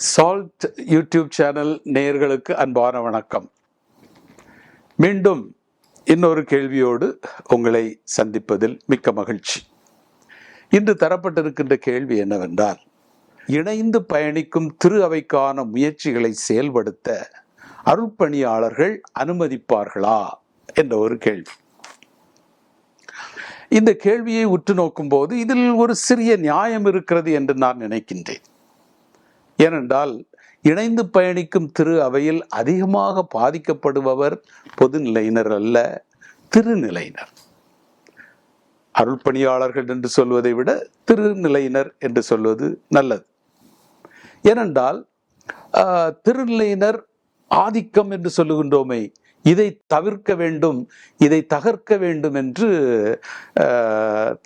Salt YouTube channel நேயர்களுக்கு அன்பான வணக்கம். மீண்டும் இன்னொரு கேள்வியோடு உங்களை சந்திப்பதில் மிக்க மகிழ்ச்சி. இன்று தரப்பட்டிருக்கின்ற கேள்வி என்னவென்றால் இணைந்து பயணிக்கும் திரு அவைக்கான முயற்சிகளை செயல்படுத்த அருள்பணியாளர்கள் அனுமதிப்பார்களா என்ற ஒரு கேள்வி. இந்த கேள்வியை உற்று நோக்கும்போது இதில் ஒரு சிறிய நியாயம் இருக்கிறது என்று நான் நினைக்கின்றேன். ஏனென்றால் இணைந்து பயணிக்கும் திரு அவையில் அதிகமாக பாதிக்கப்படுபவர் பொதுநிலையினர் அல்ல திருநிலையினர். அருள்பணியாளர்கள் என்று சொல்வதை விட திருநிலையினர் என்று சொல்வது நல்லது. ஏனென்றால் திருநிலையினர் ஆதிக்கம் என்று சொல்லுகின்றோமே இதை தவிர்க்க வேண்டும் இதை தகர்க்க வேண்டும் என்று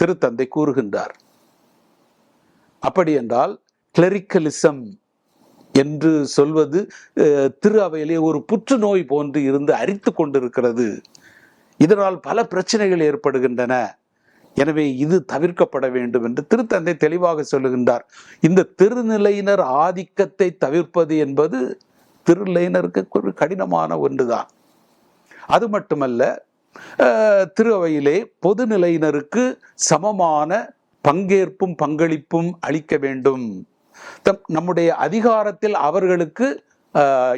திருத்தந்தை கூறுகின்றார். அப்படி என்றால் கிளரிக்கலிசம் என்று சொல்வது திரு அவையிலே ஒரு புற்றுநோய் போன்று இருந்து அரித்து கொண்டிருக்கிறது. இதனால் பல பிரச்சனைகள் ஏற்படுகின்றன. எனவே இது தவிர்க்கப்பட வேண்டும் என்று திருத்தந்தை தெளிவாக சொல்லுகின்றார். இந்த திருநிலையினர் ஆதிக்கத்தை தவிர்ப்பது என்பது திருநிலையினருக்கு ஒரு கடினமான ஒன்றுதான். அது மட்டுமல்ல திரு அவையிலே பொதுநிலையினருக்கு சமமான பங்கேற்பும் பங்களிப்பும் அளிக்க வேண்டும். தம்- நம்முடைய அதிகாரத்தில் அவர்களுக்கு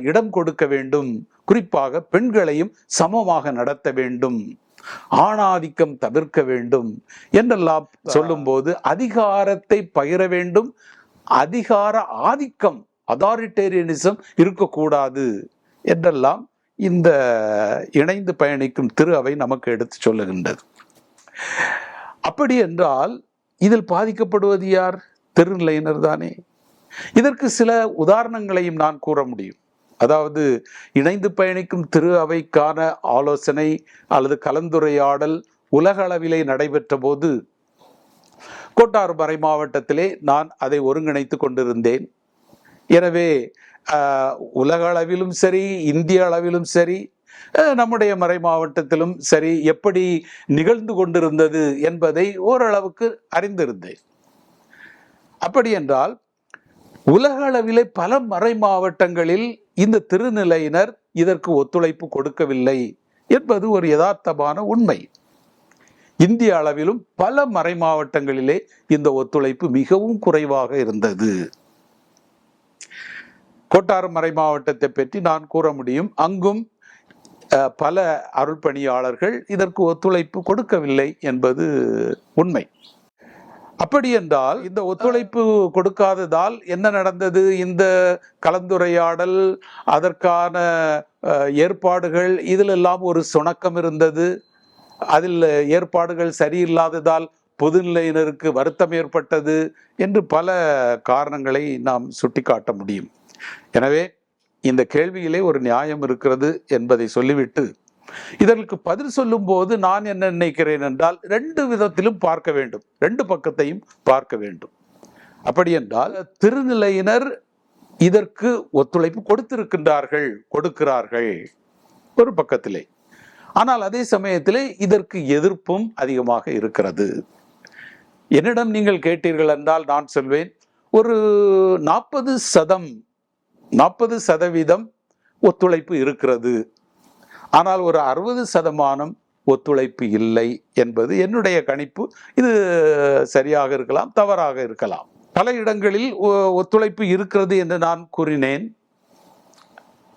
இடம் கொடுக்க வேண்டும். குறிப்பாக பெண்களையும் சமமாக நடத்த வேண்டும். ஆணாதிக்கம் தவிர்க்க வேண்டும் என்றெல்லாம் சொல்லும்போது அதிகாரத்தை பகிர வேண்டும். அதிகார ஆதிக்கம் அதாரிட்டேரியனிசம் இருக்கக்கூடாது என்றெல்லாம் இந்த இணைந்து பயணிக்கும் திரு அவை நமக்கு எடுத்து சொல்லுகின்றது. அப்படி என்றால் இதில் பாதிக்கப்படுவது யார்? திருநிலையினர் தானே. இதற்கு சில உதாரணங்களையும் நான் கூற முடியும். அதாவது இணைந்து பயணிக்கும் திரு அவைக்கான ஆலோசனை அல்லது கலந்துரையாடல் உலக அளவிலே நடைபெற்ற போது கோட்டாறு மறை மாவட்டத்திலே நான் அதை ஒருங்கிணைத்து கொண்டிருந்தேன். எனவே ஆஹ், உலக அளவிலும் சரி இந்திய அளவிலும் சரி அஹ், நம்முடைய மறை மாவட்டத்திலும் சரி எப்படி நிகழ்ந்து கொண்டிருந்தது என்பதை ஓரளவுக்கு அறிந்திருந்தேன். அப்படி என்றால் உலக அளவிலே பல மறை மாவட்டங்களில் இந்த திருநிலையினர் இதற்கு ஒத்துழைப்பு கொடுக்கவில்லை என்பது ஒரு யதார்த்தமான உண்மை. இந்திய அளவிலும் பல மறை மாவட்டங்களிலே இந்த ஒத்துழைப்பு மிகவும் குறைவாக இருந்தது. கோட்டாறு மறை மாவட்டத்தை பற்றி நான் கூற முடியும். அங்கும் பல அருள்பணியாளர்கள் இதற்கு ஒத்துழைப்பு கொடுக்கவில்லை என்பது உண்மை. அப்படி என்றால் இந்த ஒத்துழைப்பு கொடுக்காததால் என்ன நடந்தது? இந்த கலந்துரையாடல் அதற்கான ஏற்பாடுகள் ஏற்பாடுகள் இதிலெல்லாம் ஒரு சுணக்கம் இருந்தது. அதில் ஏற்பாடுகள் சரியில்லாததால் பொதுநிலையினருக்கு வருத்தம் ஏற்பட்டது என்று பல காரணங்களை நாம் சுட்டிக்காட்ட முடியும். எனவே இந்த கேள்வியிலே ஒரு நியாயம் இருக்கிறது என்பதை சொல்லிவிட்டு இதற்கு பதில் சொல்லும் போது நான் என்ன நினைக்கிறேன் என்றால் ரெண்டு விதத்திலும் பார்க்க வேண்டும். ரெண்டு பக்கத்தையும் பார்க்க வேண்டும். அப்படி என்றால் திருநிலையினர் இதற்கு ஒத்துழைப்பு கொடுத்திருக்கின்றார்கள் கொடுக்கிறார்கள் ஒரு பக்கத்திலே. ஆனால் அதே சமயத்திலே இதற்கு எதிர்ப்பும் அதிகமாக இருக்கிறது. என்னிடம் நீங்கள் கேட்டீர்கள் என்றால் நான் சொல்வேன் ஒரு நாற்பது சதம் நாற்பது சதவீதம் ஒத்துழைப்பு இருக்கிறது. ஆனால் ஒரு அறுபது சதமானம் ஒத்துழைப்பு இல்லை என்பது என்னுடைய கணிப்பு. இது சரியாக இருக்கலாம் தவறாக இருக்கலாம். பல இடங்களில் ஒ- ஒத்துழைப்பு இருக்கிறது என்று நான் கூறினேன்.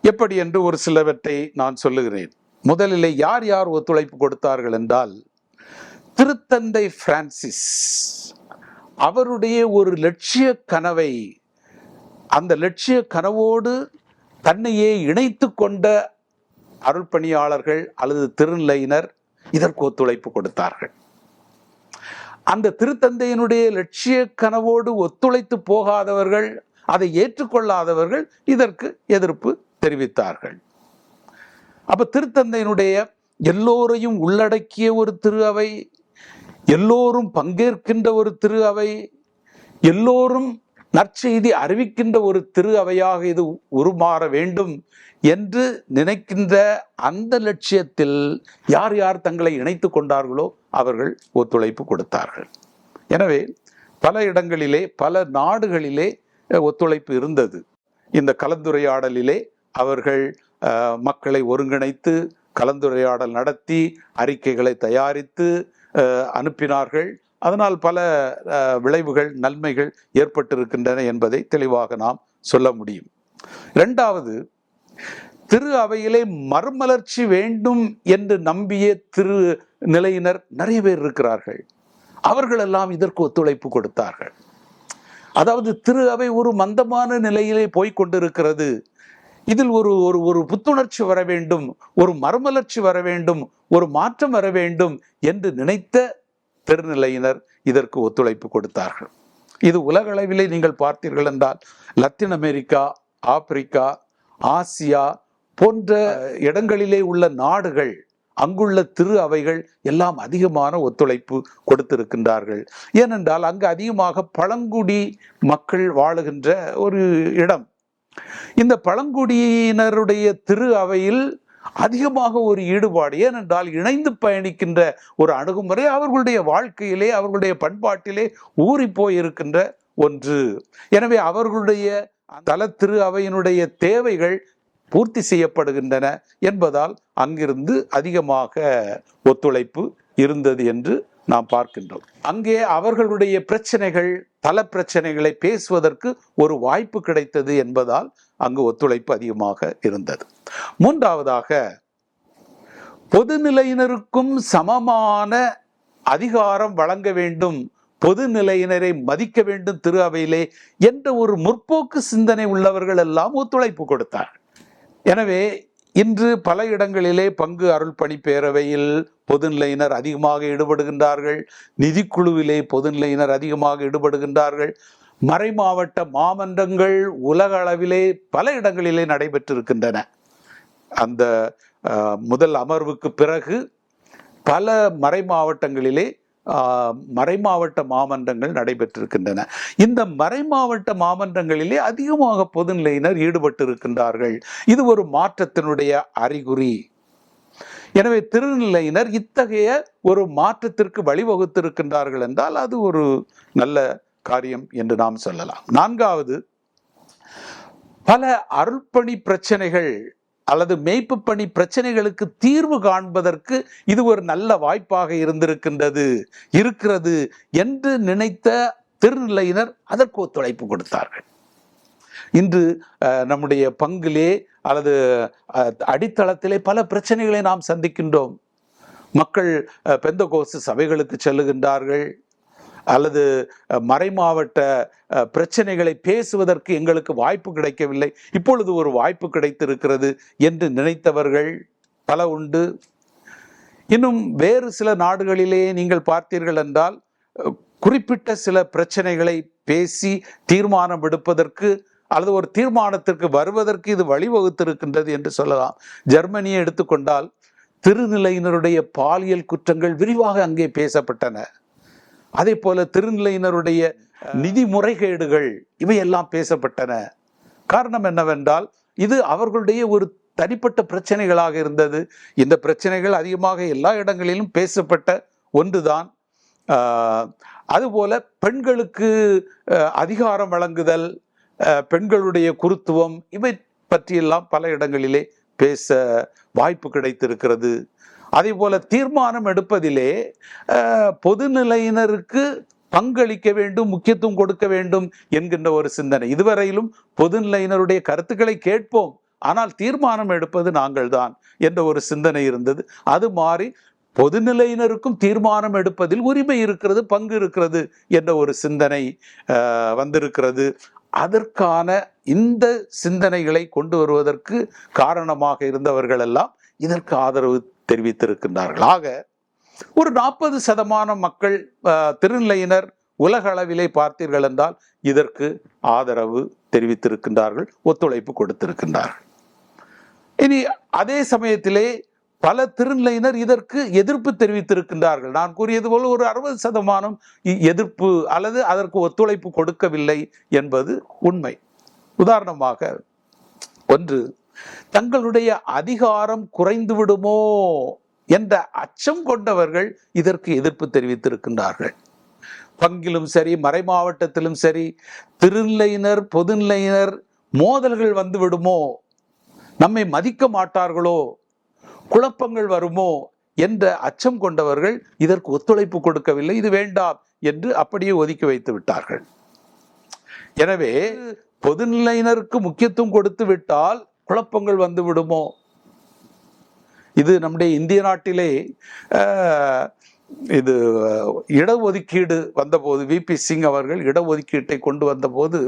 எப்படி என்று ஒரு சிலவற்றை நான் சொல்லுகிறேன். முதலில் யார் யார் ஒத்துழைப்பு கொடுத்தார்கள் என்றால் திருத்தந்தை பிரான்சிஸ் அவருடைய ஒரு லட்சிய கனவை அந்த லட்சிய கனவோடு தன்னையே இணைத்து கொண்ட அருள்பணியாளர்கள் அல்லது திருநிலையினர் இதற்கு ஒத்துழைப்பு கொடுத்தார்கள். அந்த திருத்தந்தையினுடைய லட்சிய கனவோடு ஒத்துழைத்து போகாதவர்கள் அதை ஏற்றுக்கொள்ளாதவர்கள் இதற்கு எதிர்ப்பு தெரிவித்தார்கள். அப்ப திருத்தந்தையினுடைய எல்லோரையும் உள்ளடக்கிய ஒரு திரு அவை எல்லோரும் பங்கேற்கின்ற ஒரு திரு அவை எல்லோரும் நற்செய்தி அறிவிக்கின்ற ஒரு திரு அவையாக இது உருமாற வேண்டும் என்று நினைக்கின்ற அந்த லட்சியத்தில் யார் யார் தங்களை இணைத்து கொண்டார்களோ அவர்கள் ஒத்துழைப்பு கொடுத்தார்கள். எனவே பல இடங்களிலே பல நாடுகளிலே ஒத்துழைப்பு இருந்தது. இந்த கலந்துரையாடலிலே அவர்கள் மக்களை ஒருங்கிணைத்து கலந்துரையாடல் நடத்தி அறிக்கைகளை தயாரித்து அனுப்பினார்கள். அதனால் பல விளைவுகள் நன்மைகள் ஏற்பட்டிருக்கின்றன என்பதை தெளிவாக நாம் சொல்ல முடியும். இரண்டாவது திரு அவையிலே மறுமலர்ச்சி வேண்டும் என்று நம்பிய திரு நிலையினர் நிறைய பேர் இருக்கிறார்கள். அவர்களெல்லாம் இதற்கு ஒத்துழைப்பு கொடுத்தார்கள். அதாவது திரு அவை ஒரு மந்தமான நிலையிலே போய்க் கொண்டிருக்கிறது. இதில் ஒரு ஒரு ஒரு புத்துணர்ச்சி வர வேண்டும் ஒரு மறுமலர்ச்சி வர வேண்டும் ஒரு மாற்றம் வர வேண்டும் என்று நினைத்த திருநிலையினர் இதற்கு ஒத்துழைப்பு கொடுத்தார்கள். இது உலகளவிலே நீங்கள் பார்த்தீர்கள் என்றால் லத்தீன் அமெரிக்கா ஆப்பிரிக்கா ஆசியா போன்ற இடங்களிலே உள்ள நாடுகள் அங்குள்ள திரு அவைகள் எல்லாம் அதிகமான ஒத்துழைப்பு கொடுத்திருக்கின்றார்கள். ஏனென்றால் அங்கு அதிகமாக பழங்குடி மக்கள் வாழுகின்ற ஒரு இடம். இந்த பழங்குடியினருடைய திரு அவையில் அதிகமாக ஒரு ஈடுபாடு. ஏனென்றால் இணைந்து பயணிக்கின்ற ஒரு அணுகுமுறை அவர்களுடைய வாழ்க்கையிலே அவர்களுடைய பண்பாட்டிலே ஊறி போயிருக்கின்ற ஒன்று. எனவே அவர்களுடைய தல திரு அவையினுடைய தேவைகள் பூர்த்தி செய்யப்படுகின்றன என்பதால் அங்கிருந்து அதிகமாக ஒத்துழைப்பு இருந்தது என்று நாம் பார்க்கின்றோம். அங்கே அவர்களுடைய பிரச்சனைகள் தல பிரச்சனைகளை பேசுவதற்கு ஒரு வாய்ப்பு கிடைத்தது என்பதால் அங்கு ஒத்துழைப்பு அதிகமாக இருந்தது. மூன்றாவதாக பொதுநிலையினருக்கும் சமமான அதிகாரம் வழங்க வேண்டும் பொதுநிலையினரை மதிக்க வேண்டும் திரு அவையிலே என்ற ஒரு முற்போக்கு சிந்தனை உள்ளவர்கள் எல்லாம் ஒத்துழைப்பு கொடுத்தார். எனவே இன்று பல இடங்களிலே பங்கு அருள் பணி பேரவையில் பொதுநிலையினர் அதிகமாக ஈடுபடுகின்றார்கள் நிதிக்குழுவிலே பொதுநிலையினர் அதிகமாக ஈடுபடுகின்றார்கள். மறைமாவட்ட மாமன்றங்கள் உலக அளவிலே பல இடங்களிலே நடைபெற்றிருக்கின்றன. அந்த முதல் அமர்வுக்கு பிறகு பல மறை மாவட்டங்களிலே மறைமாவட்ட மாமன்றங்கள் நடைபெற்றிருக்கின்றன. இந்த மறைமாவட்ட மாமன்றங்களிலே அதிகமாக பொதுநிலையினர் ஈடுபட்டிருக்கின்றார்கள். இது ஒரு மாற்றத்தினுடைய அறிகுறி. எனவே திருநிலையினர் இத்தகைய ஒரு மாற்றத்திற்கு வழிவகுத்திருக்கின்றார்கள் என்றால் அது ஒரு நல்ல காரியம் என்று நாம் சொல்லலாம். நான்காவது பல அருள்பணி பிரச்சனைகள் அல்லது மேய்ப்பு பணி பிரச்சனைகளுக்கு தீர்வு காண்பதற்கு இது ஒரு நல்ல வாய்ப்பாக இருந்திருக்கின்றது இருக்கிறது என்று நினைத்த திருநிலையினர் அதற்கு ஒத்துழைப்பு கொடுத்தார்கள். இன்று நம்முடைய பங்கிலே அல்லது அடித்தளத்திலே பல பிரச்சனைகளை நாம் சந்திக்கின்றோம். மக்கள் பெந்தகோசு சபைகளுக்கு செல்லுகின்றார்கள். அல்லது மறைமாவட்ட பிரச்சனைகளை பேசுவதற்கு எங்களுக்கு வாய்ப்பு கிடைக்கவில்லை. இப்பொழுது ஒரு வாய்ப்பு கிடைத்திருக்கிறது என்று நினைத்தவர்கள் பல உண்டு. இன்னும் வேறு சில நாடுகளிலே நீங்கள் பார்த்தீர்கள் என்றால் குறிப்பிட்ட சில பிரச்சனைகளை பேசி தீர்மானம் எடுப்பதற்கு அல்லது ஒரு தீர்மானத்திற்கு வருவதற்கு இது வழிவகுத்திருக்கின்றது என்று சொல்லலாம். ஜெர்மனியை எடுத்துக்கொண்டால் திருநிலையினருடைய பாலியல் குற்றங்கள் விரிவாக அங்கே பேசப்பட்டன. அதே போல திருநிலையினருடைய நிதி முறைகேடுகள் இவையெல்லாம் பேசப்பட்டன. காரணம் என்னவென்றால் இது அவர்களுடைய ஒரு தனிப்பட்ட பிரச்சனைகளாக இருந்தது. இந்த பிரச்சனைகள் அதிகமாக எல்லா இடங்களிலும் பேசப்பட்ட ஒன்றுதான். அதுபோல பெண்களுக்கு அதிகாரம் வழங்குதல் பெண்களுடைய குருத்துவம் இவை பற்றியெல்லாம் பல இடங்களிலே பேச வாய்ப்பு கிடைத்திருக்கிறது. அதே போல தீர்மானம் எடுப்பதிலே பொதுநிலையினருக்கு பங்களிக்க வேண்டும் முக்கியத்துவம் கொடுக்க வேண்டும் என்கின்ற ஒரு சிந்தனை. இதுவரையிலும் பொதுநிலையினருடைய கருத்துக்களை கேட்போம். ஆனால் தீர்மானம் எடுப்பது நாங்கள்தான் என்ற ஒரு சிந்தனை இருந்தது. அது மாறி பொதுநிலையினருக்கும் தீர்மானம் எடுப்பதில் உரிமை இருக்கிறது பங்கு இருக்கிறது என்ற ஒரு சிந்தனை வந்திருக்கிறது. அதற்கான இந்த சிந்தனைகளை கொண்டு வருவதற்கு காரணமாக இருந்தவர்கள் எல்லாம் இதற்கு ஆதரவு தெரிவித்திருக்கின்றார்கள் ஆக ஒரு நாற்பது சதமானம் மக்கள் திருநிலையினர் உலக அளவிலே பார்த்தீர்கள் என்றால் இதற்கு ஆதரவு தெரிவித்திருக்கின்றார்கள் ஒத்துழைப்பு கொடுத்திருக்கின்றார்கள். இனி அதே சமயத்திலே பல திருநிலையினர் இதற்கு எதிர்ப்பு தெரிவித்திருக்கின்றார்கள். நான் கூறியது போல் ஒரு அறுபது சதமானம் இ- எதிர்ப்பு அல்லது அதற்கு ஒத்துழைப்பு கொடுக்கவில்லை என்பது உண்மை. உதாரணமாக ஒன்று தங்களுடைய அதிகாரம் குறைந்து விடுமோ என்ற அச்சம் கொண்டவர்கள் இதற்கு எதிர்ப்பு தெரிவித்திருக்கின்றார்கள். பங்கிலும் சரி மறைமாவட்டத்திலும் சரி திருநிலையினர் பொதுநிலையினர் மோதல்கள் வந்து விடுமோ நம்மை மதிக்க மாட்டார்களோ? குழப்பங்கள் வருமோ? என்ற அச்சம் கொண்டவர்கள் இதற்கு ஒத்துழைப்பு கொடுக்கவில்லை. இது வேண்டாம் என்று அப்படியே ஒதுக்கி வைத்து விட்டார்கள். எனவே பொதுநிலையினருக்கு முக்கியத்துவம் கொடுத்து விட்டால் குழப்பங்கள் வந்து விடுமோ? இது நம்முடைய இந்திய நாட்டிலே இது இடஒதுக்கீடு வந்தபோது விபி சிங் அவர்கள் இடஒதுக்கீட்டை கொண்டு வந்தபோது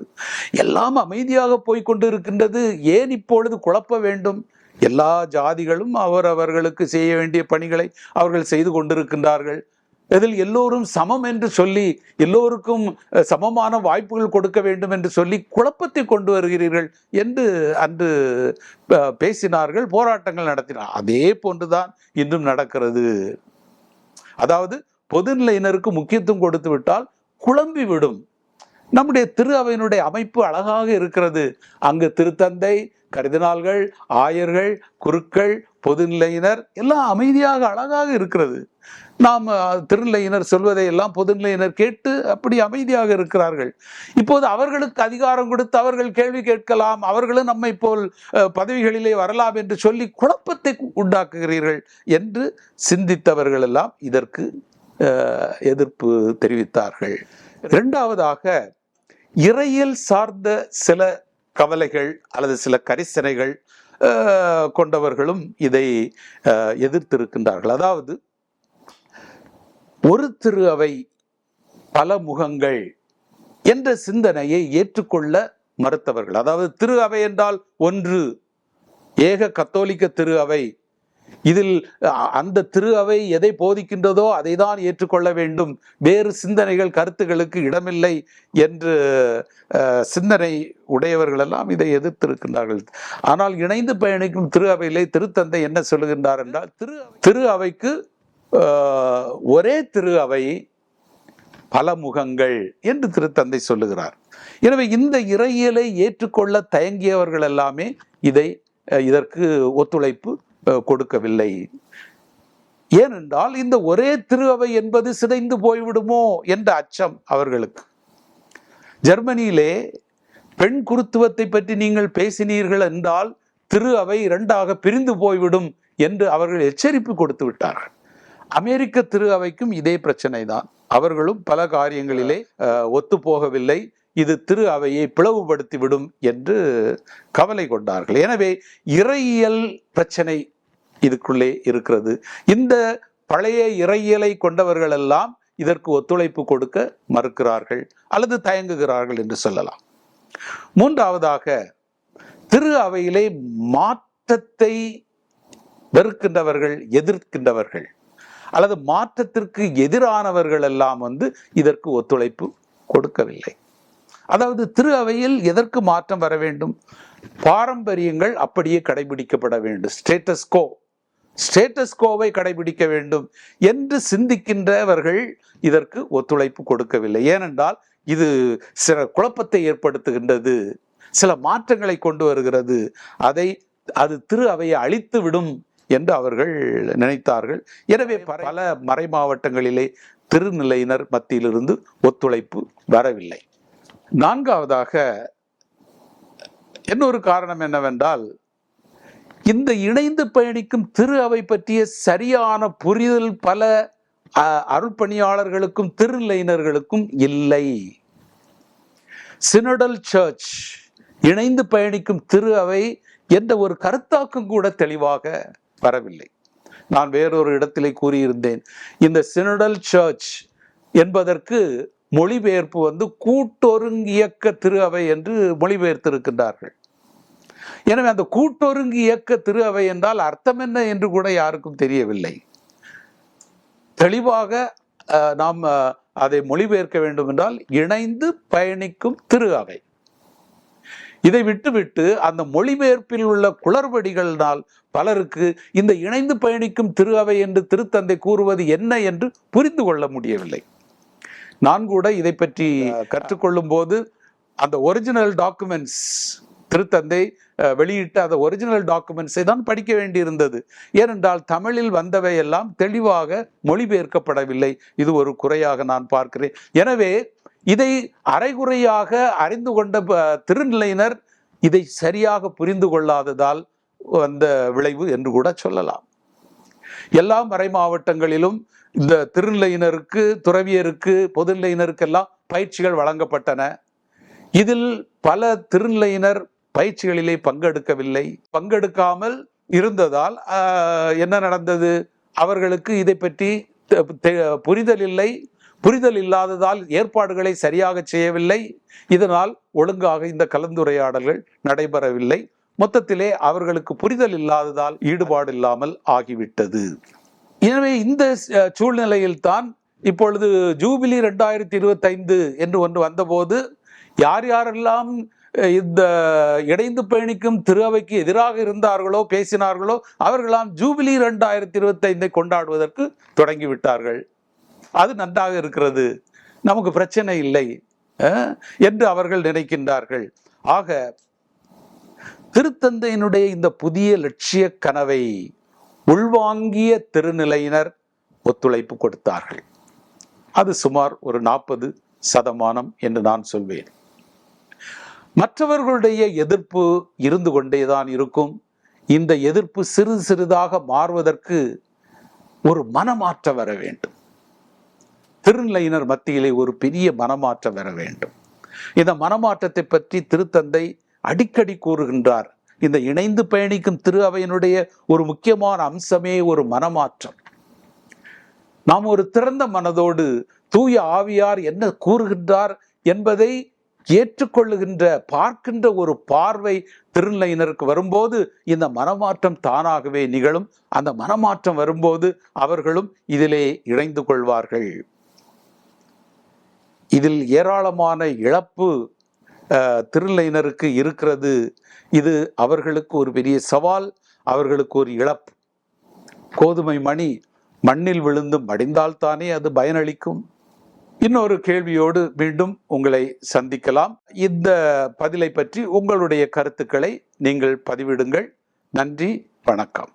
எல்லாம் அமைதியாக போய்கொண்டு இருக்கின்றது ஏன் இப்பொழுது குழப்ப வேண்டும்? எல்லா ஜாதிகளும் அவரவர்களுக்கு செய்ய வேண்டிய பணிகளை அவர்கள் செய்து கொண்டிருக்கின்றார்கள். இதில் எல்லோரும் சமம் என்று சொல்லி எல்லோருக்கும் சமமான வாய்ப்புகள் கொடுக்க வேண்டும் என்று சொல்லி குழப்பத்தை கொண்டு வருகிறீர்கள் என்று அன்று பேசினார்கள் போராட்டங்கள் நடத்தினார் அதே போன்றுதான் இன்றும் நடக்கிறது. அதாவது பொதுநிலையினருக்கு முக்கியத்துவம் கொடுத்து விட்டால் குழம்பி விடும். நம்முடைய திரு அவையினுடைய அமைப்பு அழகாக இருக்கிறது. அங்கு திருத்தந்தை கருதினால்கள் ஆயர்கள் குருக்கள் பொதுநிலையினர் எல்லாம் அமைதியாக அழகாக இருக்கிறது. நாம் திருநிலையினர் சொல்வதை எல்லாம் பொதுநிலையினர் கேட்டு அப்படி அமைதியாக இருக்கிறார்கள். இப்போது அவர்களுக்கு அதிகாரம் கொடுத்து அவர்கள் கேள்வி கேட்கலாம் அவர்களும் நம்மை போல் பதவிகளிலே வரலாம் என்று சொல்லி குழப்பத்தை உண்டாக்குகிறீர்கள் என்று சிந்தித்தவர்கள் எல்லாம் இதற்கு எதிர்ப்பு தெரிவித்தார்கள். இரண்டாவதாக இறையில் சார்ந்த சில கவலைகள் அல்லது சில கரிசனைகள் கொண்டவர்களும் இதை எதிர்த்திருக்கின்றார்கள். அதாவது ஒரு திரு அவை பல முகங்கள் என்ற சிந்தனையை ஏற்றுக்கொள்ள மறுத்தவர்கள். அதாவது திரு அவை என்றால் ஒன்று. ஏக கத்தோலிக்க திரு அவை இதில் அந்த திரு அவை எதை போதிக்கின்றதோ அதை தான் ஏற்றுக்கொள்ள வேண்டும். வேறு சிந்தனைகள் கருத்துகளுக்கு இடமில்லை என்று அஹ், சிந்தனை உடையவர்கள் எல்லாம் இதை எதிர்த்திருக்கின்றார்கள். ஆனால் இணைந்து பயணிக்கும் திரு அவையிலே திருத்தந்தை என்ன சொல்லுகின்றார் என்றால் திரு திரு அவைக்கு ஒரே திரு அவை பல முகங்கள் என்று திருத்தந்தை சொல்லுகிறார். எனவே இந்த இறையியலை ஏற்றுக்கொள்ள தயங்கியவர்கள் எல்லாமே இதை அஹ், இதற்கு ஒத்துழைப்பு கொடுக்கவில்லை. ஏனென்றால் இந்த ஒரே திரு அவை என்பது சிதைந்து போய்விடுமோ என்ற அச்சம் அவர்களுக்கு. ஜெர்மனியிலே பெண் குருத்துவத்தை பற்றி நீங்கள் பேசினீர்கள் என்றால் திரு அவை இரண்டாக பிரிந்து போய்விடும் என்று அவர்கள் எச்சரிப்பு கொடுத்து விட்டார்கள். அமெரிக்க திரு அவைக்கும் இதே பிரச்சனை தான் அவர்களும் பல காரியங்களிலே ஒத்துப்போகவில்லை இது திரு அவையை பிளவுபடுத்திவிடும் என்று கவலை கொண்டார்கள். எனவே இறையியல் பிரச்சனை இதுக்குள்ளே இருக்கிறது. இந்த பழைய இறையியலை கொண்டவர்கள் எல்லாம் இதற்கு ஒத்துழைப்பு கொடுக்க மறுக்கிறார்கள் அல்லது தயங்குகிறார்கள் என்று சொல்லலாம். மூன்றாவதாக திரு அவையிலே மாற்றத்தை வெறுக்கின்றவர்கள் எதிர்க்கின்றவர்கள் அல்லது மாற்றத்திற்கு எதிரானவர்கள் எல்லாம் வந்து இதற்கு ஒத்துழைப்பு கொடுக்கவில்லை. அதாவது திரு அவையில் எதற்கு மாற்றம் வர வேண்டும்? பாரம்பரியங்கள் அப்படியே கடைபிடிக்கப்பட வேண்டும். ஸ்டேட்டஸ்கோ ஸ்டேட்டஸ் கோவை கடைபிடிக்க வேண்டும் என்று சிந்திக்கின்றவர்கள் இதற்கு ஒத்துழைப்பு கொடுக்கவில்லை. ஏனென்றால் இது சில குழப்பத்தை ஏற்படுத்துகின்றது சில மாற்றங்களை கொண்டு வருகிறது. அதை அது திரு அவையை அழித்து விடும் என்று அவர்கள் நினைத்தார்கள். எனவே பல மறை மாவட்டங்களிலே திருநிலையினர் மத்தியிலிருந்து ஒத்துழைப்பு வரவில்லை. நான்காவதாக இன்னொரு காரணம் என்னவென்றால் இந்த இணைந்து பயணிக்கும் திரு அவை பற்றிய சரியான புரிதல் பல அருட்பணியாளர்களுக்கும் திருநிலையினர்களுக்கும் இல்லை. சினடல் சர்ச் இணைந்து பயணிக்கும் திரு அவை என்ற ஒரு கருத்தாக்கம் கூட தெளிவாக வரவில்லை. நான் வேறொரு இடத்திலே கூறியிருந்தேன். இந்த சினடல் சர்ச் என்பதற்கு மொழிபெயர்ப்பு வந்து கூட்டொருங்கியக்க திரு அவை என்று மொழிபெயர்த்திருக்கின்றார்கள். எனவே அந்த கூட்டொருங்கு இயக்க திரு அவை என்றால் அர்த்தம் என்ன என்று கூட யாருக்கும் தெரியவில்லை. தெளிவாக நாம் அதை மொழிபெயர்க்க வேண்டும் என்றால் இணைந்து பயணிக்கும் திரு அவை இதை விட்டுவிட்டு அந்த மொழிபெயர்ப்பில் உள்ள குளறுபடிகளினால் பலருக்கு இந்த இணைந்து பயணிக்கும் திரு அவை என்று திருத்தந்தை கூறுவது என்ன என்று புரிந்து கொள்ள முடியவில்லை. நான் கூட இதை பற்றி கற்றுக்கொள்ளும் போது அந்த ஒரிஜினல் டாக்குமெண்ட்ஸ் திருத்தந்தை வெளியிட்ட அந்த ஒரிஜினல் டாக்குமெண்ட்ஸை தான் படிக்க வேண்டியிருந்தது. ஏனென்றால் தமிழில் வந்தவை எல்லாம் தெளிவாக மொழிபெயர்க்கப்படவில்லை. இது ஒரு குறையாக நான் பார்க்கிறேன். எனவே இதை அரைகுறையாக அறிந்து கொண்ட ப- திருநிலையினர் இதை சரியாக புரிந்து கொள்ளாததால் வந்த விளைவு என்று கூட சொல்லலாம். எல்லா மறை மாவட்டங்களிலும் இந்த திருநிலையினருக்கு துறவியருக்கு பொதுநிலையினருக்கெல்லாம் பயிற்சிகள் வழங்கப்பட்டன. இதில் பல திருநிலையினர் பயிற்சிகளிலே பங்கெடுக்கவில்லை. பங்கெடுக்காமல் இருந்ததால் என்ன நடந்தது? அவர்களுக்கு இதை பற்றி புரிதல் இல்லை. புரிதல் இல்லாததால் ஏற்பாடுகளை சரியாக செய்யவில்லை. இதனால் ஒழுங்காக இந்த கலந்துரையாடல்கள் நடைபெறவில்லை. மொத்தத்திலே அவர்களுக்கு புரிதல் இல்லாததால் ஈடுபாடு இல்லாமல் ஆகிவிட்டது. எனவே இந்த சூழ்நிலையில்தான் இப்பொழுது ஜூபிலி ரெண்டாயிரத்தி இருபத்தைந்து என்று ஒன்று வந்தபோது யார் யாரெல்லாம் இந்த இணைந்து பயணிக்கும் திரு அவைக்கு எதிராக இருந்தார்களோ பேசினார்களோ அவர்களாம் ஜூபிலி ரெண்டாயிரத்தி இருபத்தைந்தை கொண்டாடுவதற்கு தொடங்கிவிட்டார்கள். அது நன்றாக இருக்கிறது. நமக்கு பிரச்சனை இல்லை என்று அவர்கள் நினைக்கின்றார்கள். ஆக திருத்தந்தையினுடைய இந்த புதிய லட்சிய கனவை உள்வாங்கிய திருநிலையினர் ஒத்துழைப்பு கொடுத்தார்கள். அது சுமார் ஒரு நாற்பது சதமானம் என்று நான் சொல்வேன். மற்றவர்களுடைய எதிர்ப்பு இருந்து கொண்டேதான் இருக்கும். இந்த எதிர்ப்பு சிறு சிறிதாக மாறுவதற்கு ஒரு மனமாற்றம் வர வேண்டும். திருநிலையினர் மத்தியிலே ஒரு பெரிய மனமாற்றம் வர வேண்டும். இந்த மனமாற்றத்தை பற்றி திருத்தந்தை அடிக்கடி கூறுகின்றார். இந்த இணைந்து பயணிக்கும் திரு அவையினுடைய ஒரு முக்கியமான அம்சமே ஒரு மனமாற்றம். நாம் ஒரு திறந்த மனதோடு தூய ஆவியார் என்ன கூறுகின்றார் என்பதை ஏற்றுக்கொள்ளுகின்ற பார்க்கின்ற ஒரு பார்வை திருநிலையினருக்கு வரும்போது இந்த மனமாற்றம் தானாகவே நிகழும். அந்த மனமாற்றம் வரும்போது அவர்களும் இதிலே இணைந்து கொள்வார்கள். இதில் ஏராளமான இழப்பு திருநிலையினருக்கு இருக்கிறது. இது அவர்களுக்கு ஒரு பெரிய சவால் அவர்களுக்கு ஒரு இழப்பு. கோதுமை மணி மண்ணில் விழுந்து மடிந்தால்தானே அது பயனளிக்கும். இன்னொரு கேள்வியோடு மீண்டும் உங்களை சந்திக்கலாம். இந்த பதிலை பற்றி உங்களுடைய கருத்துக்களை நீங்கள் பதிவிடுங்கள். நன்றி வணக்கம்.